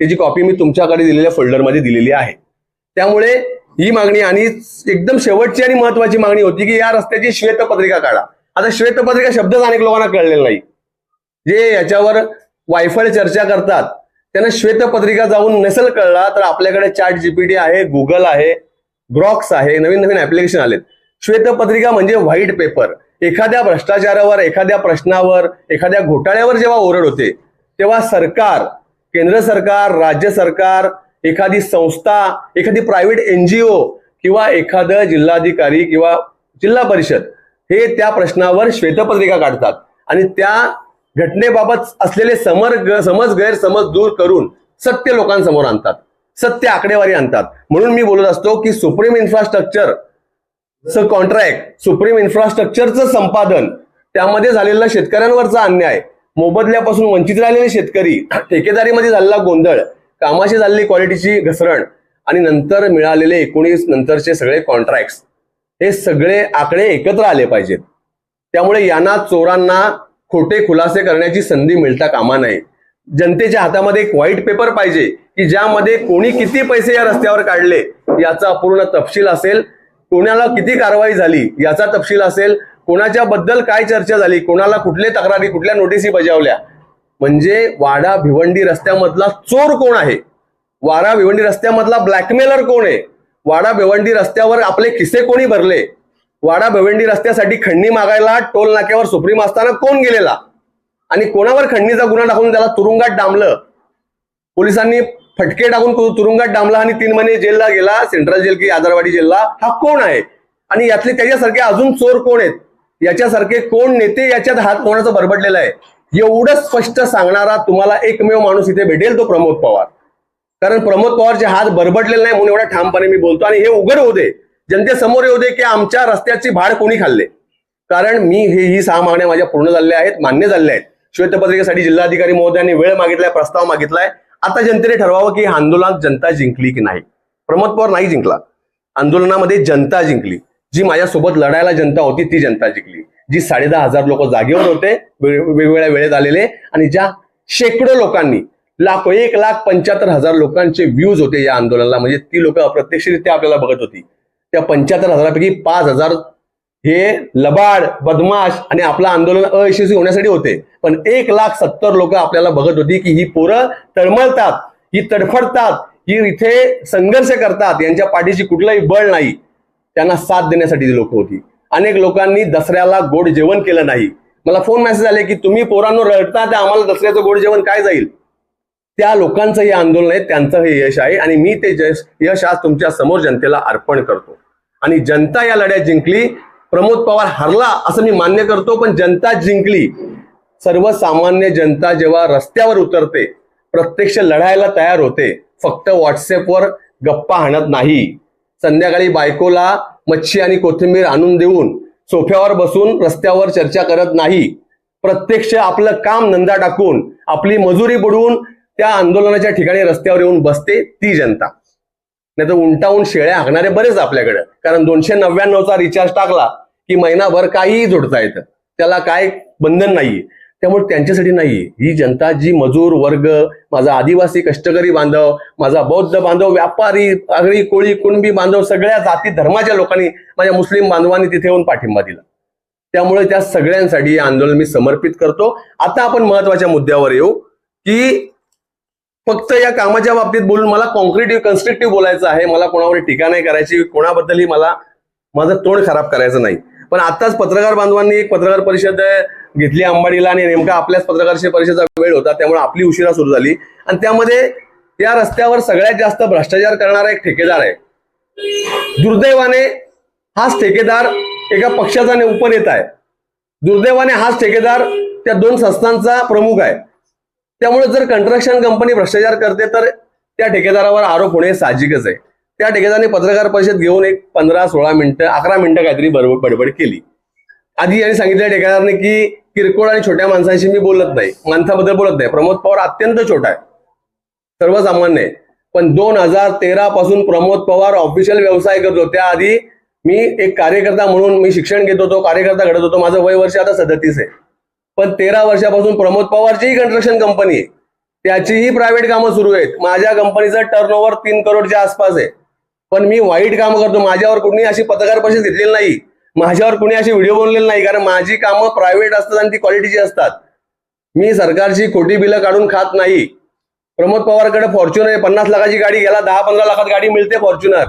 त्याची copy me तुमच्याकडे दिलेल्या फोल्डरमध्ये दिलेली आहे. त्यामुळे ही मागणी आणि एकदम शेवटची आणि महत्वाची मागणी होती की या रस्त्याची श्वेतपत्रिका काढा. आता श्वेतपत्रिका शब्दच अनेक लोकांना कळलेला नाही. जे याच्यावर वायफळ चर्चा करतात त्यांना श्वेतपत्रिका जाऊन नसेल कळला तर आपल्याकडे चॅट जीपीटी आहे गुगल आहे ग्रॉक्स आहे नवीन नवीन ऍप्लिकेशन आलेत. श्वेतपत्रिका म्हणजे व्हाईट पेपर एखाद्या भ्रष्टाचारावर एखाद्या प्रश्नावर एखाद्या घोटाळ्यावर जेव्हा ओरड होते तेव्हा सरकार केंद्र सरकार राज्य सरकार एखादी संस्था एखादी प्रायव्हेट एनजीओ किंवा एखादं जिल्हाधिकारी किंवा जिल्हा परिषद हे त्या प्रश्नावर श्वेतपत्रिका काढतात. आणि त्या घटनेबाबत असलेले समर समज गैरसमज दूर करून सत्य लोकांसमोर आणतात. सत्य आकडेवारी आणतात. म्हणून मी बोलत असतो की सुप्रीम इन्फ्रास्ट्रक्चर च कॉन्ट्रॅक्ट सुप्रीम इन्फ्रास्ट्रक्चरचं संपादन त्यामध्ये झालेला शेतकऱ्यांवरचा अन्याय मोबदल्यापासून वंचित राहिलेले शेतकरी ठेकेदारीमध्ये झालेला गोंधळ कामाशी झालेली क्वालिटीची घसरण आणि नंतर मिळालेले एकोणीस नंतरचे सगळे कॉन्ट्रॅक्ट हे सगळे आकडे एकत्र आले पाहिजेत. त्यामुळे यांना चोरांना खोटे खुलासे करण्याची संधी मिळता कामा नये. जनतेच्या हातामध्ये एक व्हाईट पेपर पाहिजे की ज्यामध्ये कोणी किती पैसे या रस्त्यावर काढले याचा पूर्ण तपशील असेल. कोणाला किती कारवाई झाली याचा तपशील असेल. कोणाच्या बद्दल काय चर्चा झाली? कोणाला कुठले तक्रारी कुठल्या नोटिसी बजावल्या? म्हणजे वाडा भिवंडी रस्त्यामधला चोर कोण आहे? वाडा भिवंडी रस्त्यामधला ब्लॅकमेलर कोण आहे? वाडा भिवंडी रस्त्यावर आपले किस्से कोणी भरले? वाडा भिवंडी रस्त्यासाठी खंडणी मागायला टोल नाक्यावर सुप्रीम असताना कोण गेलेला? आणि कोणावर खंडणीचा गुन्हा टाकून त्याला तुरुंगात डांबलं? पोलिसांनी फटके टाकून तुरुंगात डांबला आणि तीन महिने जेलला गेला सेंट्रल जेल की आदरवाडी जेलला हा कोण आहे? आणि यातले त्याच्यासारखे अजून चोर कोण आहेत? याच्यासारखे कोण नेते याच्यात हात कोणाचा बरबडलेला आहे? एवढं स्पष्ट सांगणारा तुम्हाला एकमेव माणूस इथे भेटेल तो प्रमोद पवार. कारण प्रमोद पवारचे हात बरबडलेले नाही म्हणून एवढ्या ठामपणे मी बोलतो आणि हे उघड होऊ दे. जनतेसमोर येऊ दे की आमच्या रस्त्याची भाड कोणी खाल्ले? कारण मी हे ही सहा मागण्या माझ्या पूर्ण झालेल्या आहेत मान्य झालेल्या आहेत. श्वेतपत्रिकेसाठी जिल्हाधिकारी महोदयांनी वेळ मागितलाय प्रस्ताव मागितलाय. आता जनतेने ठरवावं की आंदोलनात जनता जिंकली की नाही? प्रमोद पवार नाही जिंकला. आंदोलनामध्ये जनता जिंकली. जी माझ्यासोबत लढायला जनता होती ती जनता जिंकली. जी साडेदहा हजार लोक जागेवर होते वेगवेगळ्या वेळेत आलेले आणि ज्या शेकडो लोकांनी लाखो एक लाख पंच्याहत्तर हजार लोकांचे व्ह्यूज होते या आंदोलनाला. म्हणजे ती लोक अप्रत्यक्षरित्या आपल्याला बघत होती. त्या पंच्याहत्तर हजारापैकी पाच हजार हे लबाड बदमाश आणि आपलं आंदोलन अयशस्वी होण्यासाठी होते. पण एक लाख सत्तर लोक आपल्याला बघत होती की ही पोरं तळमळतात ही तडफडतात ही इथे संघर्ष करतात यांच्या पाठीशी कुठलंही बळ नाही. त्यांना साथ देण्यासाठी ती लोक होती. अनेक लोकांनी दसऱ्याला गोड जेवण केलं नाही. मला फोन मेसेज आले की तुम्ही पोरांनो रडता त्या आम्हाला दसऱ्याचं गोड जेवण काय जाईल? त्या लोकांचं हे आंदोलन आहे त्यांचं हे यश आहे आणि मी ते यश यश आज तुमच्यासमोर जनतेला अर्पण करतो. आणि जनता या लढ्यात जिंकली प्रमोद पवार हरला असं मी मान्य करतो पण जनता जिंकली. सर्वसामान्य जनता जेव्हा रस्त्यावर उतरते प्रत्यक्ष लढायला तयार होते फक्त व्हॉट्सअपवर गप्पा हाणत नाही. संध्याकाळी बायकोला मच्छी आणि कोथिंबीर आणून देऊन सोफ्यावर बसून रस्त्यावर चर्चा करत नाही. प्रत्यक्ष आपलं काम नंदा टाकून आपली मजुरी बुडवून त्या आंदोलनाच्या ठिकाणी रस्त्यावर येऊन बसते ती जनता. नाही तर उंटावून शेळ्या हाकणारे बरेच आपल्याकडे. कारण दोनशे नव्याण्णवचा रिचार्ज टाकला की महिनाभर काहीही जोडता येतं. त्याला काय बंधन नाहीये. त्यामुळे त्यांच्यासाठी नाही. ही जनता जी मजूर वर्ग माझा आदिवासी कष्टकरी बांधव माझा बौद्ध बांधव व्यापारी आगळी कोळी कुणबी बांधव सगळ्या जाती धर्माच्या लोकांनी माझ्या मुस्लिम बांधवांनी तिथे येऊन पाठिंबा दिला. त्यामुळे त्या सगळ्यांसाठी हे आंदोलन मी समर्पित करतो. आता आपण महत्त्वाच्या मुद्द्यावर येऊ की फक्त या कामाच्या बाबतीत बोलून मला कॉन्क्रीटिव्ह कन्स्ट्रक्टिव्ह बोलायचं आहे. मला कोणावर टीका नाही करायची कोणाबद्दलही मला माझं तोंड खराब करायचं नाही. पण आताच पत्रकार बांधवांनी एक पत्रकार परिषद घेतली अंबाडीला आणि नेमका आपल्याच पत्रकार परिषदेचा वेळ होता त्यामुळे आपली उशिरा सुरू झाली. आणि त्यामध्ये या रस्त्यावर सगळ्यात जास्त भ्रष्टाचार करणारा एक ठेकेदार आहे. दुर्दैवाने हाच ठेकेदार एका पक्षाचा ने- उपनेता आहे. दुर्दैवाने हाच ठेकेदार त्या दोन संस्थांचा प्रमुख आहे. त्यामुळे जर कंस्ट्रक्शन कंपनी भ्रष्टाचार करते तर त्या ठेकेदारावर आरोप होणे साहजिकच आहे. त्या ठिकाणी पत्रकार परिषद घेऊन एक पंधरा सोळा मिनिटं अकरा मिनिटं काहीतरी बरोबर बडबड केली. आधी यांनी सांगितलं ठेकेदारने की किरकोळ आणि छोट्या माणसांशी मी बोलत नाही माणसाबद्दल बोलत नाही. प्रमोद पवार अत्यंत छोटा आहे. सर्वसामान्य आहे. पण दोन हजार तेरा पासून प्रमोद पवार ऑफिशियल व्यवसाय करतो त्याआधी मी एक कार्यकर्ता म्हणून मी शिक्षण घेत होतो कार्यकर्ता घडत होतो. माझं वय वर्ष आता सदतीस आहे. पण तेरा वर्षापासून प्रमोद पवारचीही कन्स्ट्रक्शन कंपनी आहे. त्याचीही प्रायव्हेट कामं सुरू आहेत. माझ्या कंपनीचं टर्नओव्हर तीन करोडच्या आसपास आहे. पण मी वाईट काम करतो. माझ्यावर कुणी अशी पत्रकार परिषद घेतलेली नाही. माझ्यावर कुणी अशी व्हिडिओ बनवलेले नाही. कारण माझी कामं प्रायव्हेट असतात आणि ती क्वालिटीची असतात. मी सरकारची खोटी बिलं काढून खात नाही. प्रमोद पवारकडे फॉर्च्युनर आहे. पन्नास लाखाची गाडी गेला दहा पंधरा लाखात गाडी मिळते फॉर्च्युनर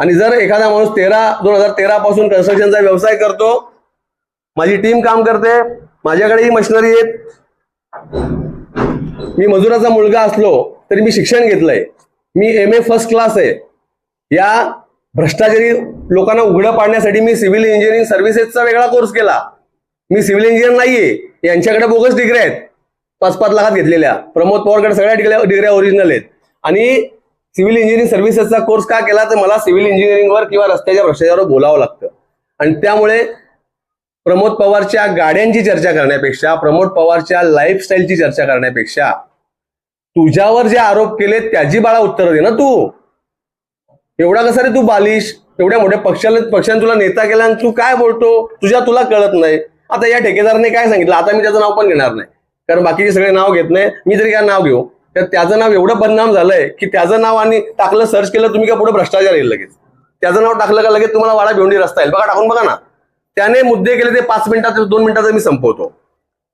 आणि जर एखादा माणूस तेरा दोन हजार तेरा पासून कन्स्ट्रक्शनचा व्यवसाय करतो माझी टीम काम करते. माझ्याकडे ही मशिनरी आहेत. मी मजुराचा मुलगा असलो तरी मी शिक्षण घेतलंय. मी एम ए फर्स्ट क्लास आहे. या भ्रष्टाचारी लोकांना उघडं पाडण्यासाठी मी सिव्हिल इंजिनिअरिंग सर्व्हिसेसचा वेगळा कोर्स केला. मी सिव्हिल इंजिनियर नाहीये. यांच्याकडे बोगस डिग्री आहेत. पाच पाच लाखात घेतलेल्या. प्रमोद पवारकडे सगळ्या डिग्र्या डिग्र्या ओरिजिनल आहेत. आणि सिव्हिल इंजिनिअरिंग सर्व्हिसेसचा कोर्स का केला? तर मला सिव्हिल इंजिनिअरिंगवर किंवा रस्त्याच्या भ्रष्टाचारावर बोलावं लागतं. आणि त्यामुळे प्रमोद पवारच्या गाड्यांची चर्चा करण्यापेक्षा प्रमोद पवारच्या लाईफस्टाईलची चर्चा करण्यापेक्षा तुझ्यावर जे आरोप केले त्याची बाळा उत्तरं दे ना तू. एवढा कसा रे तू बालिश? एवढ्या मोठ्या पक्षाला पक्षाने तुला नेता केला आणि तू काय बोलतो? तुझ्या तुला कळत नाही. आता या ठेकेदाराने काय सांगितलं? आता मी त्याचं नाव पण घेणार नाही. कारण बाकीचे सगळे नाव घेत नाही. मी तरी काय नाव घेऊ तर त्याचं नाव एवढं बदनाम झालंय की त्याचं नाव आणि टाकलं सर्च केलं तुम्ही का पुढे भ्रष्टाचार येईल लगेच. त्याचं नाव टाकलं का लगेच तुम्हाला वाडा भिवंडी रस्ता येईल? बघा टाकून बघा ना. त्याने मुद्दे केले ते पाच मिनिटात दोन मिनिटाचा मी संपवतो.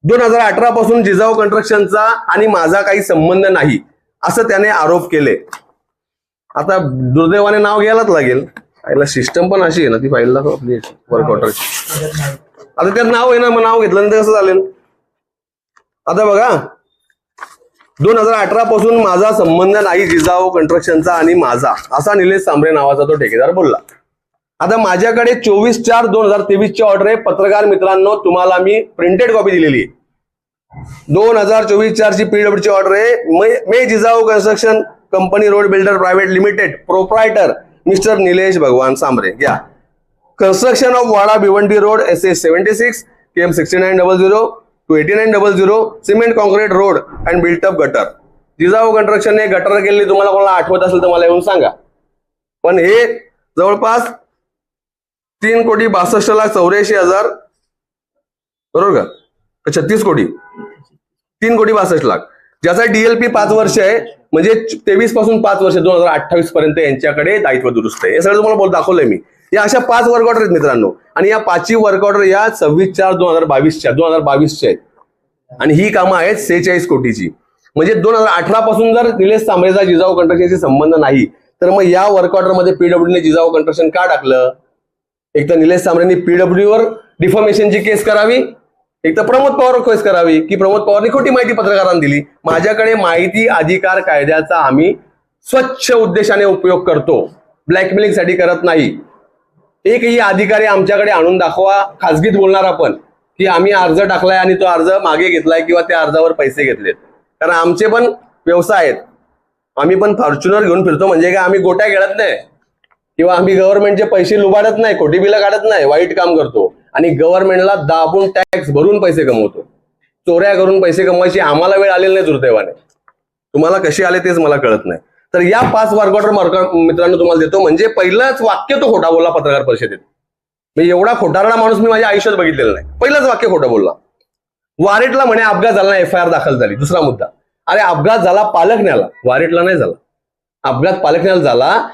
दोन हजार अठरा पासून जिजाऊ कन्स्ट्रक्शनचा आणि माझा काही संबंध नाही असं त्याने आरोप केले. आता दुर्दैवाने नाव घ्यायलाच लागेल. फाईलला सिस्टम पण अशी आहे ना ती फाईलला आपली वर्क ऑर्डरची आता त्यात नाव आहे ना मग नाव घेतल्यानंतर कसं चालेल? आता बघा. दोन हजार अठरा पासून माझा संबंध नाही जिजाऊ कन्स्ट्रक्शनचा आणि माझा असा निलेश सांबरे नावाचा तो ठेकेदार बोलला. आता माझ्याकडे चोवीस चार दोन हजार तेवीस ची ऑर्डर आहे. पत्रकार मित्रांनो तुम्हाला मी प्रिंटेड कॉपी दिलेली आहे. दोन हजार चोवीस चार ची ची ऑर्डर आहे. मै- मे Jijau construction company road builder private limited proprietor mister Nilesh Bhagwan Sambare घ्या. Construction of Wada Bhiwandi road S S seventy six K M sixty nine double zero two eighty nine double zero cement concrete road and built up gutter Jijau कन्स्ट्रक्शनने gutter केलेली तुम्हाला कोणाला आठवत असेल तर मला येऊन सांगा. पण हे जवळपास तीन कोटी बासष्ट लाख चौऱ्याऐंशी हजार बरोबर का? छत्तीस कोटी. तीन कोटी बासष्ट लाख. ज्याचा डीएलपी पाच वर्ष आहे म्हणजे तेवीसपासून पाच वर्ष दोन हजार अठ्ठावीस पर्यंत यांच्याकडे दायित्व दुरुस्त आहे. हे सगळं तुम्हाला बोल दाखवलंय मी. या अशा पाच वर्क ऑर्डर आहेत मित्रांनो. आणि या पाचही वर्क ऑर्डर या सव्वीस चार दोन हजार बावीसच्या दोन हजार बावीसच्या आहेत. आणि ही कामं आहेत सेहेचाळीस कोटीची. म्हणजे दोन हजार अठरा पासून जर निलेश सांबरेचा जिजाऊ कंट्रक्शनशी संबंध नाही तर मग या वर्क ऑर्डरमध्ये पीडब्ल्यूने जिजाऊ कंट्रक्शन का टाकलं? एक तर निलेश सांबरेंनी पीडब्ल्यू वर डिफॉर्मेशनची केस करावी एक तर प्रमोद पवार रिक्वेस्ट करावी की प्रमोद पवारने खोटी माहिती पत्रकारांना दिली. माझ्याकडे माहिती अधिकार कायद्याचा आम्ही स्वच्छ उद्देशाने उपयोग करतो. ब्लॅकमेलिंगसाठी करत नाही. एकही अधिकारी आमच्याकडे आणून दाखवा खासगीत बोलणार आपण की आम्ही अर्ज टाकलाय आणि तो अर्ज मागे घेतलाय किंवा त्या अर्जावर पैसे घेतलेत. कारण आमचे पण व्यवसाय आहेत. आम्ही पण फॉर्च्युनर घेऊन फिरतो म्हणजे काय आम्ही गोट्या खेळत नाही. किंवा आम्ही गव्हर्नमेंटचे पैसे लुबाडत नाही खोटी बिलं काढत नाही वाईट काम करतो. आणि गव्हर्नमेंटला दाबून टॅक्स भरून पैसे कमवतो. चोऱ्या करून पैसे कमवायची आम्हाला वेळ आलेली नाही दुर्दैवाने. तुम्हाला कशी आले तेच मला कळत नाही. तर या पाच वर्क ऑर्डर मित्रांनो तुम्हाला देतो म्हणजे पहिलंच वाक्य तो खोटा बोलला पत्रकार परिषदेत. मी एवढा खोटारडा माणूस मी माझ्या आयुष्यात बघितलेला नाही. पहिलंच वाक्य खोटं बोलला. वारेटला म्हणे अपघात झाला एफ आय आर दाखल झाली. दुसरा मुद्दा. अरे अपघात झाला पालकण्याला. वारेटला नाही झाला. अपघात पालकण्याला झाला